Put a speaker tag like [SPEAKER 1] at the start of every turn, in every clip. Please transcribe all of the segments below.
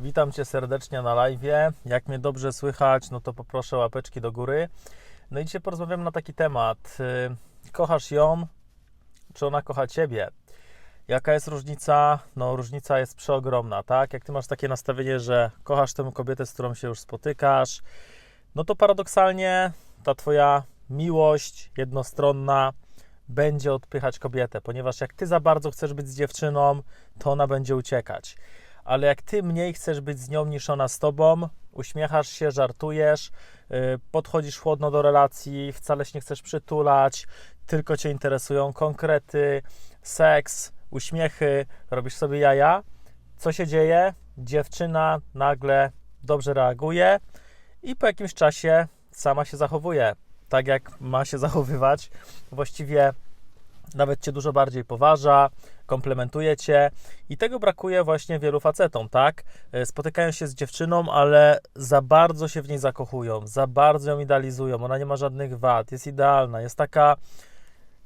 [SPEAKER 1] Witam Cię serdecznie na live. Jak mnie dobrze słychać, no to poproszę łapeczki do góry. No i dzisiaj porozmawiamy na taki temat. Y, Kochasz ją, czy ona kocha Ciebie? Jaka jest różnica? No, różnica jest przeogromna, tak? Jak Ty masz takie nastawienie, że kochasz tę kobietę, z którą się już spotykasz, no to paradoksalnie ta Twoja miłość jednostronna będzie odpychać kobietę, ponieważ jak Ty za bardzo chcesz być z dziewczyną, to ona będzie uciekać ale jak ty mniej chcesz być z nią niż ona z tobą, uśmiechasz się, żartujesz, yy, podchodzisz chłodno do relacji, wcale się nie chcesz przytulać, tylko cię interesują konkrety, seks, uśmiechy, robisz sobie jaja, co się dzieje? Dziewczyna nagle dobrze reaguje i po jakimś czasie sama się zachowuje tak, jak ma się zachowywać. Właściwie nawet cię dużo bardziej poważa, komplementuje cię i tego brakuje właśnie wielu facetom, tak? E, spotykają się z dziewczyną, ale za bardzo się w niej zakochują, za bardzo ją idealizują, ona nie ma żadnych wad, jest idealna, jest taka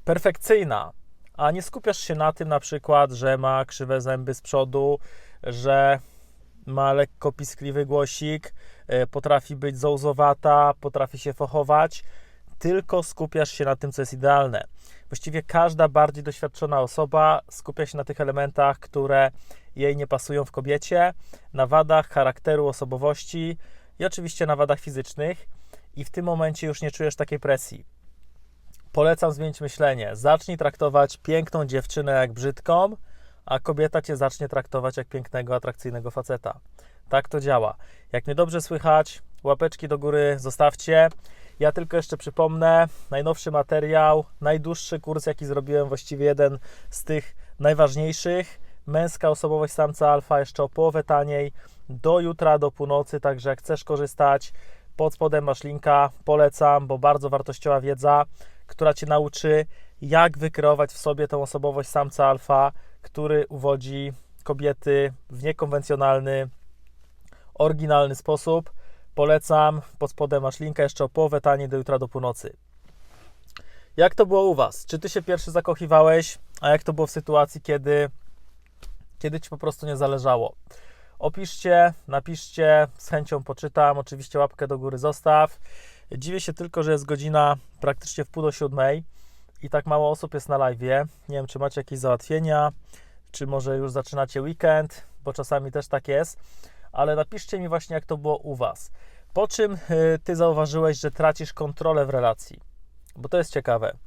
[SPEAKER 1] perfekcyjna, a nie skupiasz się na tym na przykład, że ma krzywe zęby z przodu, że ma lekko piskliwy głosik, e, potrafi być zołzowata, potrafi się fochować, tylko skupiasz się na tym, co jest idealne. Właściwie każda bardziej doświadczona osoba skupia się na tych elementach, które jej nie pasują w kobiecie, na wadach charakteru, osobowości i oczywiście na wadach fizycznych, i w tym momencie już nie czujesz takiej presji. Polecam zmienić myślenie. Zacznij traktować piękną dziewczynę jak brzydką, a kobieta cię zacznie traktować jak pięknego, atrakcyjnego faceta. Tak to działa. Jak mnie dobrze słychać, łapeczki do góry zostawcie. Ja tylko jeszcze przypomnę, najnowszy materiał, najdłuższy kurs, jaki zrobiłem, właściwie jeden z tych najważniejszych. Męska osobowość samca alfa jeszcze o połowę taniej, do jutra, do północy, także jak chcesz korzystać, pod spodem masz linka, polecam, bo bardzo wartościowa wiedza, która Cię nauczy, jak wykreować w sobie tą osobowość samca alfa, który uwodzi kobiety w niekonwencjonalny, oryginalny sposób. Polecam, pod spodem masz linka jeszcze o połowę taniej do jutra do północy. Jak to było u Was? Czy Ty się pierwszy zakochiwałeś, a jak to było w sytuacji, kiedy, kiedy Ci po prostu nie zależało? Opiszcie, napiszcie, z chęcią poczytam, oczywiście łapkę do góry zostaw. Dziwię się tylko, że jest godzina praktycznie w pół do siódmej i tak mało osób jest na live. Nie wiem, czy macie jakieś załatwienia, czy może już zaczynacie weekend, bo czasami też tak jest ale napiszcie mi właśnie, jak to było u Was. Po czym y, Ty zauważyłeś, że tracisz kontrolę w relacji? Bo to jest ciekawe.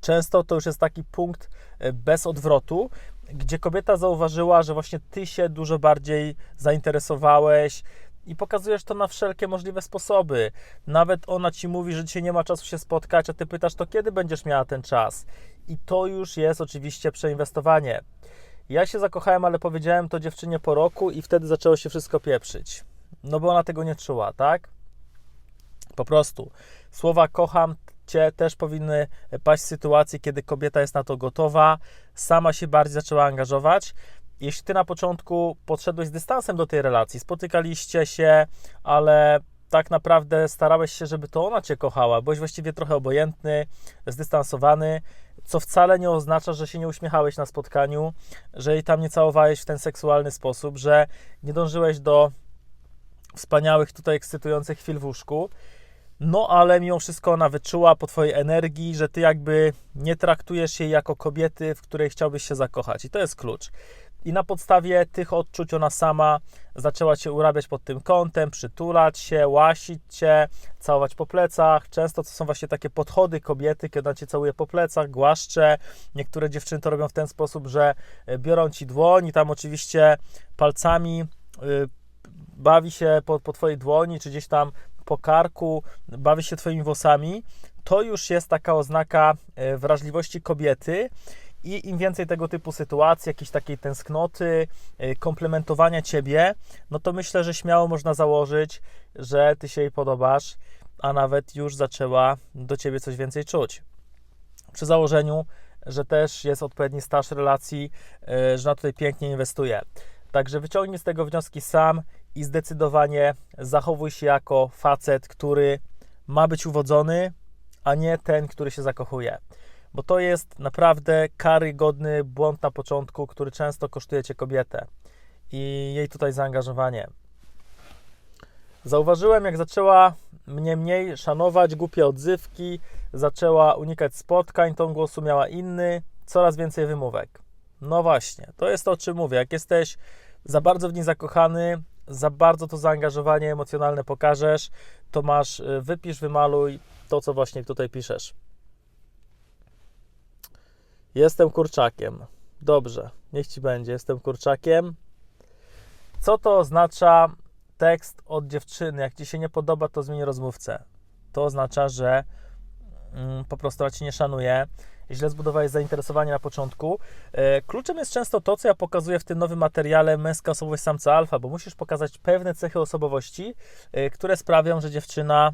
[SPEAKER 1] Często to już jest taki punkt y, bez odwrotu, gdzie kobieta zauważyła, że właśnie Ty się dużo bardziej zainteresowałeś, i pokazujesz to na wszelkie możliwe sposoby. Nawet ona ci mówi, że dzisiaj nie ma czasu się spotkać, a ty pytasz, to kiedy będziesz miała ten czas? I to już jest oczywiście przeinwestowanie. Ja się zakochałem, ale powiedziałem to dziewczynie po roku i wtedy zaczęło się wszystko pieprzyć. No bo ona tego nie czuła, tak? Po prostu. Słowa kocham cię też powinny paść w sytuacji, kiedy kobieta jest na to gotowa, sama się bardziej zaczęła angażować. Jeśli ty na początku podszedłeś z dystansem do tej relacji, spotykaliście się, ale tak naprawdę starałeś się, żeby to ona cię kochała, byłeś właściwie trochę obojętny, zdystansowany, co wcale nie oznacza, że się nie uśmiechałeś na spotkaniu, że jej tam nie całowałeś w ten seksualny sposób, że nie dążyłeś do wspaniałych tutaj ekscytujących chwil w łóżku. No, ale mimo wszystko ona wyczuła po Twojej energii, że Ty jakby nie traktujesz jej jako kobiety, w której chciałbyś się zakochać. I to jest klucz. I na podstawie tych odczuć ona sama zaczęła cię urabiać pod tym kątem, przytulać się, łasić cię, całować po plecach. Często to są właśnie takie podchody kobiety, kiedy ona cię całuje po plecach, głaszcze. Niektóre dziewczyny to robią w ten sposób, że e, biorą ci dłoń i tam oczywiście palcami y, bawi się po, po twojej dłoni, czy gdzieś tam po karku, bawi się twoimi włosami. To już jest taka oznaka e, wrażliwości kobiety i im więcej tego typu sytuacji, jakiejś takiej tęsknoty, y, komplementowania ciebie, no to myślę, że śmiało można założyć, że ty się jej podobasz, a nawet już zaczęła do ciebie coś więcej czuć. Przy założeniu, że też jest odpowiedni staż relacji, y, że na tutaj pięknie inwestuje. Także wyciągnij z tego wnioski sam i zdecydowanie zachowuj się jako facet, który ma być uwodzony, a nie ten, który się zakochuje bo to jest naprawdę karygodny błąd na początku, który często kosztuje cię kobietę. i jej tutaj zaangażowanie. Zauważyłem, jak zaczęła mnie mniej szanować, głupie odzywki, zaczęła unikać spotkań, ton głosu miała inny, coraz więcej wymówek. No właśnie, to jest to, o czym mówię. Jak jesteś za bardzo w niej zakochany, za bardzo to zaangażowanie emocjonalne pokażesz, to masz, y, wypisz, wymaluj to, co właśnie tutaj piszesz. Jestem kurczakiem. Dobrze, niech ci będzie. Jestem kurczakiem. Co to oznacza tekst od dziewczyny? Jak ci się nie podoba, to zmień rozmówcę. To oznacza, że mm, po prostu ci nie szanuje. Źle zbudowałeś zainteresowanie na początku. E, kluczem jest często to, co ja pokazuję w tym nowym materiale Męska osobowość samca alfa, bo musisz pokazać pewne cechy osobowości, e, które sprawią, że dziewczyna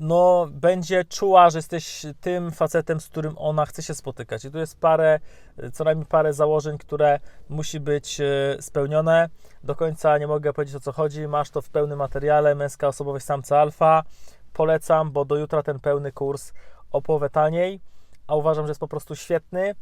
[SPEAKER 1] no, będzie czuła, że jesteś tym facetem, z którym ona chce się spotykać. I tu jest parę, co najmniej parę założeń, które musi być e, spełnione. Do końca nie mogę powiedzieć o co chodzi. Masz to w pełnym materiale Męska osobowość samca alfa. Polecam, bo do jutra ten pełny kurs o połowę taniej, a uważam, że jest po prostu świetny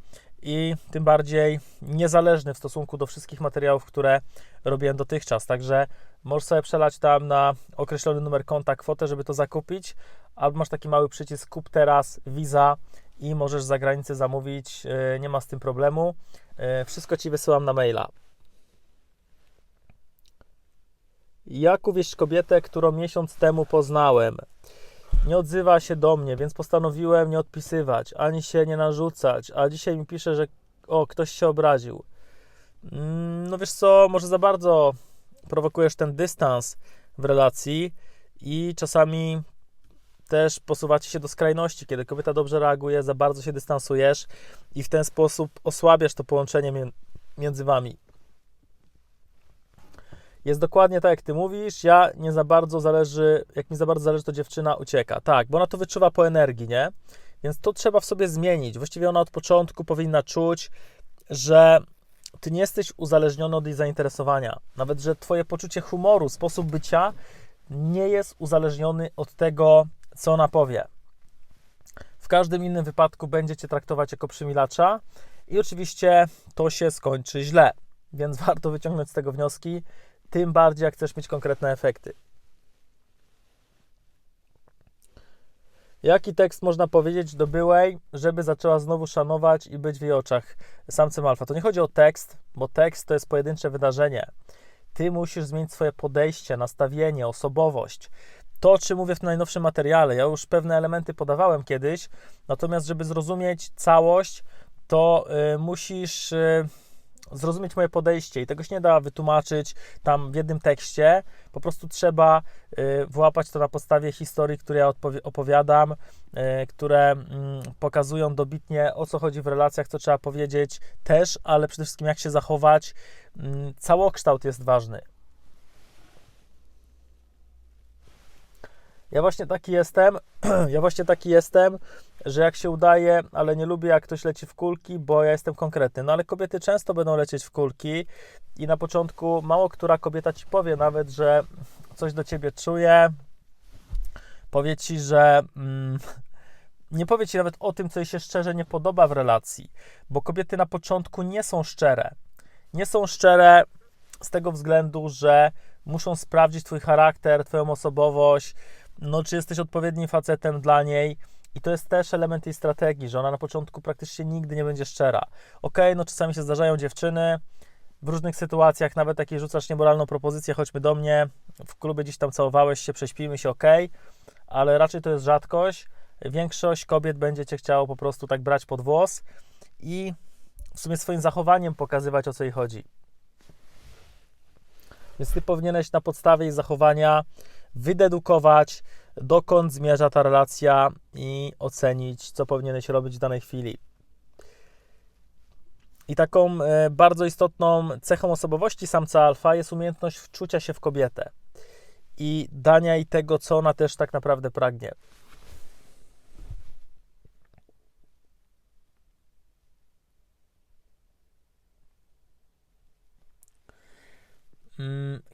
[SPEAKER 1] i tym bardziej niezależny w stosunku do wszystkich materiałów, które robiłem dotychczas. Także możesz sobie przelać tam na określony numer konta kwotę, żeby to zakupić, albo masz taki mały przycisk kup teraz, Visa i możesz za granicę zamówić, e, nie ma z tym problemu. E, wszystko Ci wysyłam na maila. Jak uwieść kobietę, którą miesiąc temu poznałem? Nie odzywa się do mnie, więc postanowiłem nie odpisywać, ani się nie narzucać, a dzisiaj mi pisze, że o, ktoś się obraził. Mm, no wiesz co, może za bardzo prowokujesz ten dystans w relacji i czasami też posuwacie się do skrajności, kiedy kobieta dobrze reaguje, za bardzo się dystansujesz i w ten sposób osłabiasz to połączenie między wami jest dokładnie tak, jak ty mówisz. Ja nie za bardzo zależy, jak mi za bardzo zależy, to dziewczyna ucieka. Tak, bo ona to wyczuwa po energii, nie? Więc to trzeba w sobie zmienić. Właściwie ona od początku powinna czuć, że ty nie jesteś uzależniony od jej zainteresowania. Nawet, że twoje poczucie humoru, sposób bycia nie jest uzależniony od tego, co ona powie. W każdym innym wypadku będzie cię traktować jako przymilacza i oczywiście to się skończy źle. Więc warto wyciągnąć z tego wnioski, tym bardziej jak chcesz mieć konkretne efekty. Jaki tekst można powiedzieć do byłej, żeby zaczęła znowu szanować i być w jej oczach samcem alfa? To nie chodzi o tekst, bo tekst to jest pojedyncze wydarzenie. Ty musisz zmienić swoje podejście, nastawienie, osobowość. To, o czym mówię w najnowszym materiale, ja już pewne elementy podawałem kiedyś, natomiast, żeby zrozumieć całość, to y, musisz. Y, zrozumieć moje podejście i tego się nie da wytłumaczyć tam w jednym tekście. Po prostu trzeba y, włapać to na podstawie historii, które ja opowiadam, y, które mm, pokazują dobitnie o co chodzi w relacjach, co trzeba powiedzieć też, ale przede wszystkim jak się zachować. Mm, całokształt jest ważny. Ja właśnie taki jestem, ja właśnie taki jestem, że jak się udaje, ale nie lubię jak ktoś leci w kulki, bo ja jestem konkretny. No ale kobiety często będą lecieć w kulki i na początku mało która kobieta ci powie nawet, że coś do ciebie czuje, powie ci, że mm, nie powie ci nawet o tym, co jej się szczerze nie podoba w relacji, bo kobiety na początku nie są szczere. Nie są szczere z tego względu, że muszą sprawdzić twój charakter, twoją osobowość, no, czy jesteś odpowiednim facetem dla niej. I to jest też element jej strategii, że ona na początku praktycznie nigdy nie będzie szczera. Ok, no czasami się zdarzają dziewczyny, w różnych sytuacjach, nawet takiej rzucasz niemoralną propozycję, chodźmy do mnie, w klubie gdzieś tam całowałeś się, prześpimy się, ok, ale raczej to jest rzadkość. Większość kobiet będzie cię chciało po prostu tak brać pod włos i w sumie swoim zachowaniem pokazywać o co jej chodzi. Więc ty powinieneś na podstawie jej zachowania wydedukować, dokąd zmierza ta relacja i ocenić, co powinieneś robić w danej chwili. I taką e, bardzo istotną cechą osobowości samca alfa jest umiejętność wczucia się w kobietę i dania jej tego, co ona też tak naprawdę pragnie.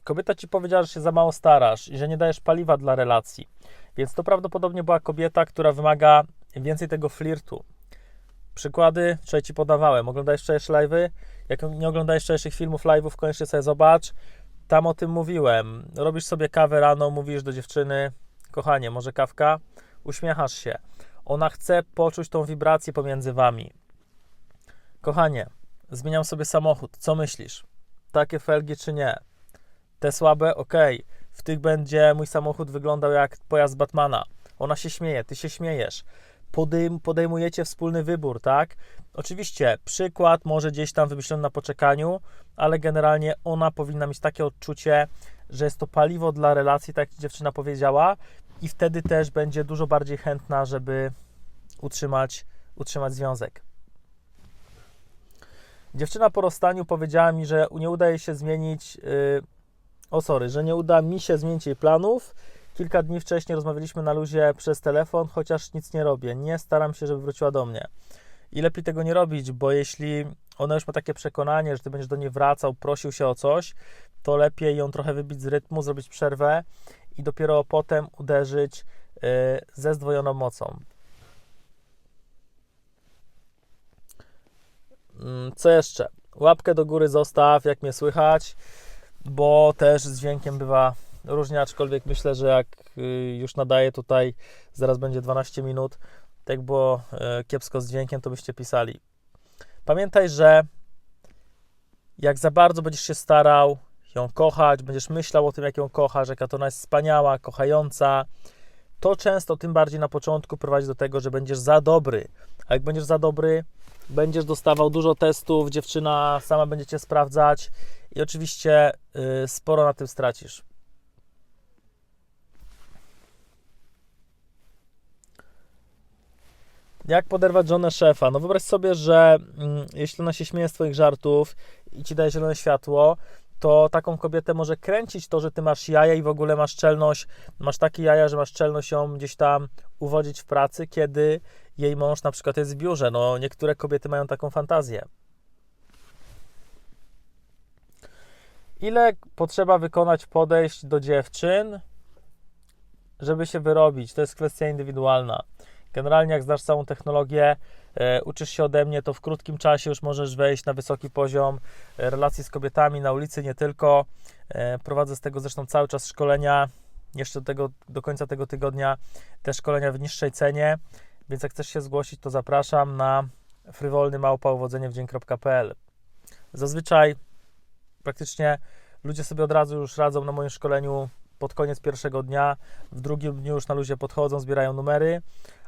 [SPEAKER 1] Kobieta ci powiedziała, że się za mało starasz i że nie dajesz paliwa dla relacji. Więc to prawdopodobnie była kobieta, która wymaga więcej tego flirtu. Przykłady wczoraj Ci podawałem. Oglądałeś wczorajsze live'y? Jak nie oglądałeś wczorajszych filmów, live'ów, koniecznie sobie zobacz. Tam o tym mówiłem. Robisz sobie kawę rano, mówisz do dziewczyny, kochanie, może kawka? Uśmiechasz się. Ona chce poczuć tą wibrację pomiędzy Wami. Kochanie, zmieniam sobie samochód. Co myślisz? Takie felgi czy nie? Te słabe? Ok. W tych będzie mój samochód wyglądał jak pojazd Batmana. Ona się śmieje, ty się śmiejesz. Podejm podejmujecie wspólny wybór, tak? Oczywiście, przykład może gdzieś tam wymyślony na poczekaniu, ale generalnie ona powinna mieć takie odczucie, że jest to paliwo dla relacji, tak jak dziewczyna powiedziała, i wtedy też będzie dużo bardziej chętna, żeby utrzymać, utrzymać związek. Dziewczyna po rozstaniu powiedziała mi, że nie uda jej się zmienić. O, sorry, że nie uda mi się zmienić jej planów. Kilka dni wcześniej rozmawialiśmy na luzie przez telefon, chociaż nic nie robię. Nie staram się, żeby wróciła do mnie. I lepiej tego nie robić, bo jeśli ona już ma takie przekonanie, że ty będziesz do niej wracał, prosił się o coś, to lepiej ją trochę wybić z rytmu, zrobić przerwę i dopiero potem uderzyć yy, ze zdwojoną mocą. Mm, Co jeszcze? Łapkę do góry zostaw, jak mnie słychać, bo też z dźwiękiem bywa różnie, aczkolwiek myślę, że jak y, już nadaję tutaj, zaraz będzie 12 minut, tak było y, kiepsko z dźwiękiem, to byście pisali. Pamiętaj, że jak za bardzo będziesz się starał ją kochać, będziesz myślał o tym, jak ją kochasz, jaka to ona jest wspaniała, kochająca, to często, tym bardziej na początku, prowadzi do tego, że będziesz za dobry. A jak będziesz za dobry, będziesz dostawał dużo testów, dziewczyna sama będzie cię sprawdzać i oczywiście y, sporo na tym stracisz. Jak poderwać żonę szefa? No wyobraź sobie, że mm, jeśli ona się śmieje z Twoich żartów i Ci daje zielone światło, to taką kobietę może kręcić to, że Ty masz jaja i w ogóle masz czelność, masz takie jaja, że masz czelność ją gdzieś tam uwodzić w pracy, kiedy jej mąż na przykład jest w biurze. No niektóre kobiety mają taką fantazję. Ile potrzeba wykonać podejść do dziewczyn, żeby się wyrobić? To jest kwestia indywidualna. Generalnie, jak znasz całą technologię, e, uczysz się ode mnie, to w krótkim czasie już możesz wejść na wysoki poziom e, relacji z kobietami na ulicy, nie tylko. E, prowadzę z tego zresztą cały czas szkolenia. Jeszcze do, tego, do końca tego tygodnia te szkolenia w niższej cenie, więc jak chcesz się zgłosić, to zapraszam na frywolny małpałwodzeniewdzień.pl. Zazwyczaj praktycznie ludzie sobie od razu już radzą na moim szkoleniu pod koniec pierwszego dnia, w drugim dniu już na luzie podchodzą, zbierają numery,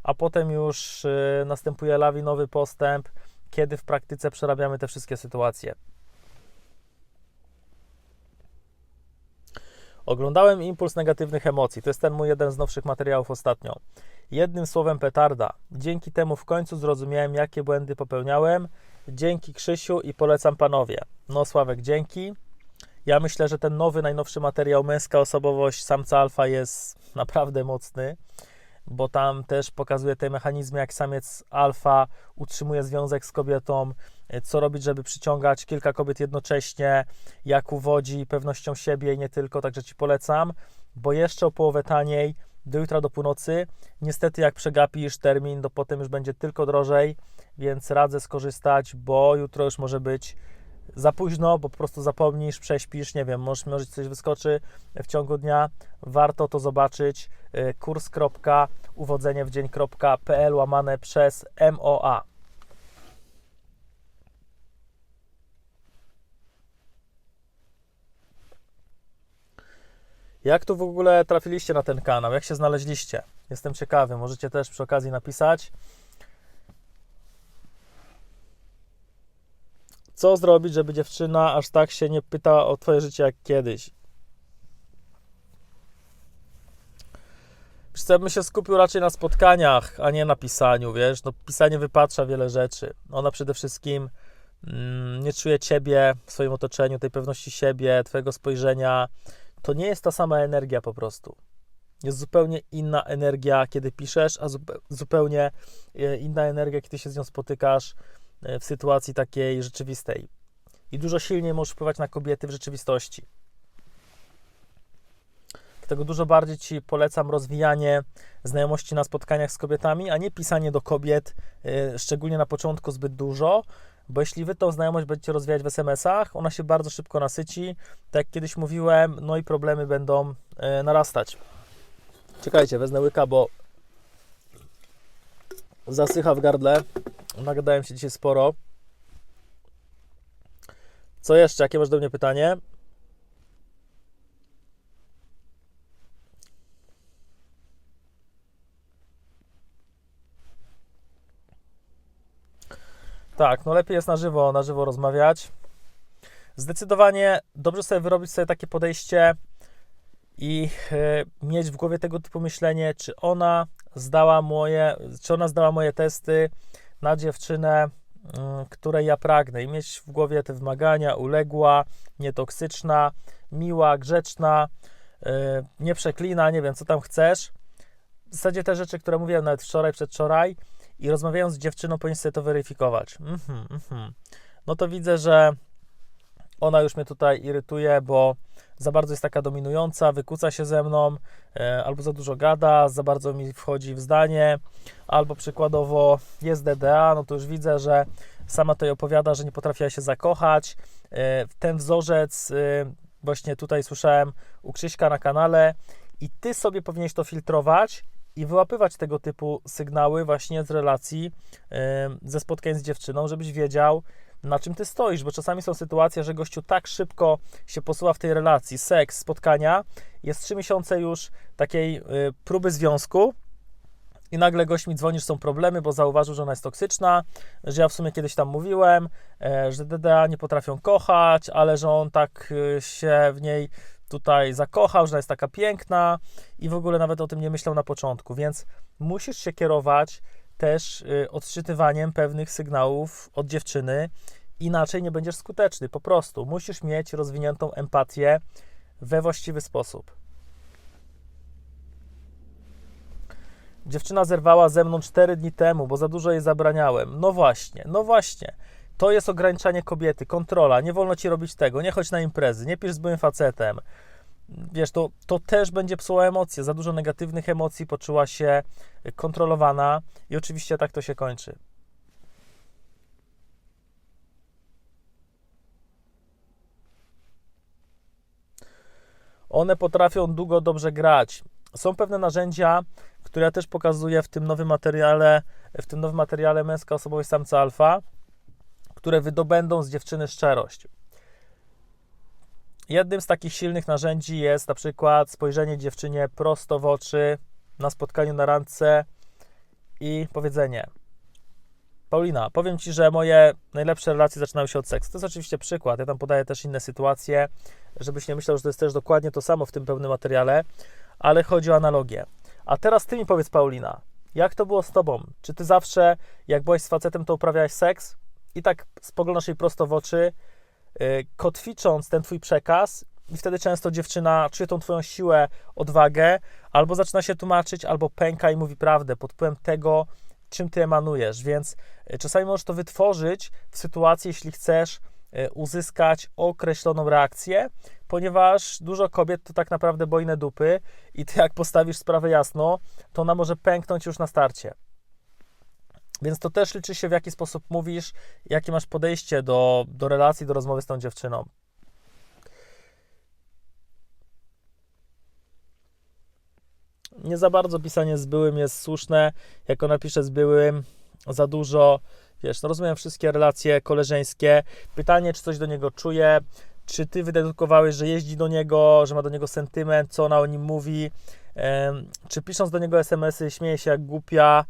[SPEAKER 1] a potem już y, następuje lawinowy postęp, kiedy w praktyce przerabiamy te wszystkie sytuacje. Oglądałem impuls negatywnych emocji. To jest ten mój jeden z nowszych materiałów ostatnio. Jednym słowem petarda. Dzięki temu w końcu zrozumiałem, jakie błędy popełniałem. Dzięki Krzysiu i polecam panowie. No Sławek, dzięki. Ja myślę, że ten nowy, najnowszy materiał Męska Osobowość Samca Alfa jest naprawdę mocny, bo tam też pokazuje te mechanizmy, jak samiec alfa utrzymuje związek z kobietą, co robić, żeby przyciągać kilka kobiet jednocześnie, jak uwodzi pewnością siebie i nie tylko, także Ci polecam, bo jeszcze o połowę taniej, do jutra do północy. Niestety, jak przegapisz termin, to potem już będzie tylko drożej, więc radzę skorzystać, bo jutro już może być za późno, bo po prostu zapomnisz, prześpisz, nie wiem, może, może coś wyskoczy w ciągu dnia. Warto to zobaczyć. Y, kurs.uwodzeniewdzień.pl łamane przez MOA. Jak tu w ogóle trafiliście na ten kanał? Jak się znaleźliście? Jestem ciekawy. Możecie też przy okazji napisać. Co zrobić, żeby dziewczyna aż tak się nie pyta o Twoje życie jak kiedyś? Ja bym się skupił raczej na spotkaniach, a nie na pisaniu, wiesz? No, pisanie wypatrza wiele rzeczy. Ona przede wszystkim mm, nie czuje Ciebie w swoim otoczeniu, tej pewności siebie, Twojego spojrzenia. To nie jest ta sama energia po prostu. Jest zupełnie inna energia, kiedy piszesz, a zupełnie e, inna energia, kiedy się z nią spotykasz w sytuacji takiej rzeczywistej. I dużo silniej możesz wpływać na kobiety w rzeczywistości. Dlatego dużo bardziej Ci polecam rozwijanie znajomości na spotkaniach z kobietami, a nie pisanie do kobiet, yy, szczególnie na początku, zbyt dużo, bo jeśli Wy tą znajomość będziecie rozwijać w SMS-ach, ona się bardzo szybko nasyci, tak jak kiedyś mówiłem, no i problemy będą yy, narastać. Czekajcie, wezmę łyka, bo zasycha w gardle. Nagadałem się dzisiaj sporo. Co jeszcze? Jakie masz do mnie pytanie? Tak, no lepiej jest na żywo, na żywo rozmawiać. Zdecydowanie dobrze sobie wyrobić sobie takie podejście i y, mieć w głowie tego typu myślenie, czy ona zdała moje, czy ona zdała moje testy na dziewczynę, y, której ja pragnę i mieć w głowie te wymagania, uległa, nietoksyczna, miła, grzeczna, y, nie przeklina, nie wiem, co tam chcesz. W zasadzie te rzeczy, które mówiłem nawet wczoraj, przedwczoraj i rozmawiając z dziewczyną, powinien sobie to weryfikować. Mhm, mhm. No to widzę, że ona już mnie tutaj irytuje, bo za bardzo jest taka dominująca, wykuca się ze mną, e, albo za dużo gada, za bardzo mi wchodzi w zdanie, albo przykładowo jest DDA, no to już widzę, że sama tutaj opowiada, że nie potrafiła się zakochać. E, ten wzorzec e, właśnie tutaj słyszałem u Krzyśka na kanale i ty sobie powinieneś to filtrować i wyłapywać tego typu sygnały właśnie z relacji, ze spotkań z dziewczyną, żebyś wiedział, na czym ty stoisz, bo czasami są sytuacje, że gościu tak szybko się posuwa w tej relacji, seks, spotkania, jest trzy miesiące już takiej y, próby związku, i nagle gość mi dzwoni, że są problemy, bo zauważył, że ona jest toksyczna, że ja w sumie kiedyś tam mówiłem, e, że DDA nie potrafią kochać, ale że on tak y, się w niej tutaj zakochał, że jest taka piękna i w ogóle nawet o tym nie myślał na początku, więc musisz się kierować też y, odczytywaniem pewnych sygnałów od dziewczyny, inaczej nie będziesz skuteczny. Po prostu musisz mieć rozwiniętą empatię we właściwy sposób. Dziewczyna zerwała ze mną 4 dni temu, bo za dużo jej zabraniałem. No właśnie, no właśnie. To jest ograniczanie kobiety, kontrola. Nie wolno ci robić tego, nie chodź na imprezy, nie pisz z byłym facetem wiesz, to, to też będzie psuło emocje. Za dużo negatywnych emocji, poczuła się kontrolowana i oczywiście tak to się kończy. One potrafią długo dobrze grać. Są pewne narzędzia, które ja też pokazuję w tym nowym materiale, w tym nowym materiale Męska Osobowość Samca Alfa, które wydobędą z dziewczyny szczerość. Jednym z takich silnych narzędzi jest na przykład spojrzenie dziewczynie prosto w oczy na spotkaniu na randce i powiedzenie: Paulina, powiem ci, że moje najlepsze relacje zaczynały się od seksu. To jest oczywiście przykład. Ja tam podaję też inne sytuacje, żebyś nie myślał, że to jest też dokładnie to samo w tym pełnym materiale, ale chodzi o analogię. A teraz ty mi powiedz, Paulina, jak to było z tobą? Czy ty zawsze, jak byłeś z facetem, to uprawiałeś seks? I tak spoglądasz jej prosto w oczy kotwicząc ten twój przekaz, i wtedy często dziewczyna czuje tą twoją siłę, odwagę, albo zaczyna się tłumaczyć, albo pęka i mówi prawdę pod wpływem tego, czym ty emanujesz. Więc y, czasami możesz to wytworzyć w sytuacji, jeśli chcesz y, uzyskać określoną reakcję, ponieważ dużo kobiet to tak naprawdę bojne dupy i ty jak postawisz sprawę jasno, to ona może pęknąć już na starcie. Więc to też liczy się, w jaki sposób mówisz, jakie masz podejście do, do relacji, do rozmowy z tą dziewczyną. Nie za bardzo pisanie z byłym jest słuszne. Jak ona pisze z byłym, za dużo. Wiesz, no rozumiem wszystkie relacje koleżeńskie. Pytanie, czy coś do niego czuje, czy ty wydedukowałeś, że jeździ do niego, że ma do niego sentyment, co ona o nim mówi, czy pisząc do niego SMS-y śmieje się jak głupia,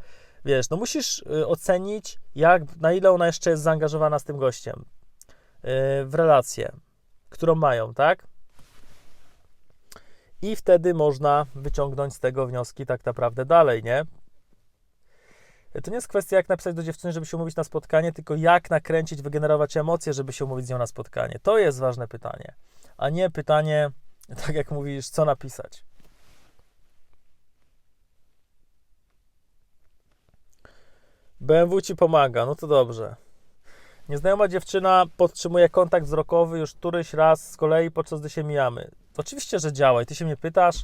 [SPEAKER 1] wiesz, no musisz y, ocenić, jak, na ile ona jeszcze jest zaangażowana z tym gościem y, w relację, którą mają, tak? I wtedy można wyciągnąć z tego wnioski tak naprawdę dalej, nie? To nie jest kwestia, jak napisać do dziewczyny, żeby się umówić na spotkanie, tylko jak nakręcić, wygenerować emocje, żeby się umówić z nią na spotkanie. To jest ważne pytanie, a nie pytanie, tak jak mówisz, co napisać. BMW ci pomaga, no to dobrze. Nieznajoma dziewczyna podtrzymuje kontakt wzrokowy już któryś raz z kolei, podczas gdy się mijamy. Oczywiście, że działa i ty się mnie pytasz,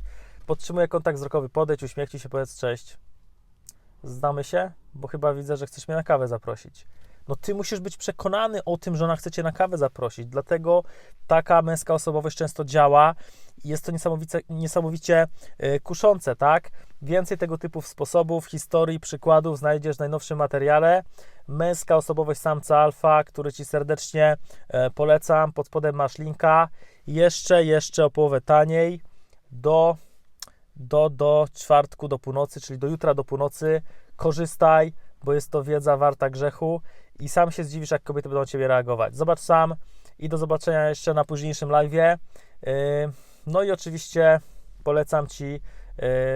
[SPEAKER 1] podtrzymuję kontakt wzrokowy, podejdź, uśmiechnij się, powiedz cześć. Znamy się? Bo chyba widzę, że chcesz mnie na kawę zaprosić. No ty musisz być przekonany o tym, że ona chce cię na kawę zaprosić. Dlatego taka męska osobowość często działa i jest to niesamowicie, niesamowicie y, kuszące, tak? Więcej tego typu sposobów, historii, przykładów znajdziesz w najnowszym materiale. Męska osobowość samca alfa, który ci serdecznie e, polecam. Pod spodem masz linka. Jeszcze, jeszcze o połowę taniej do, do, do czwartku do północy, czyli do jutra do północy. Korzystaj, bo jest to wiedza warta grzechu i sam się zdziwisz, jak kobiety będą na Ciebie reagować. Zobacz sam i do zobaczenia jeszcze na późniejszym live'ie. Yy, No i oczywiście polecam Ci yy,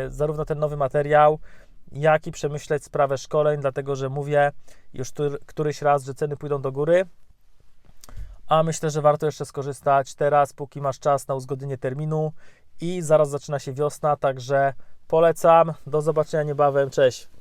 [SPEAKER 1] zarówno ten nowy materiał, jak i przemyśleć sprawę szkoleń, dlatego że mówię już któr- któryś raz, że ceny pójdą do góry. A myślę, że warto jeszcze skorzystać teraz, póki masz czas na uzgodnienie terminu i zaraz zaczyna się wiosna, także polecam. Do zobaczenia niebawem. Cześć.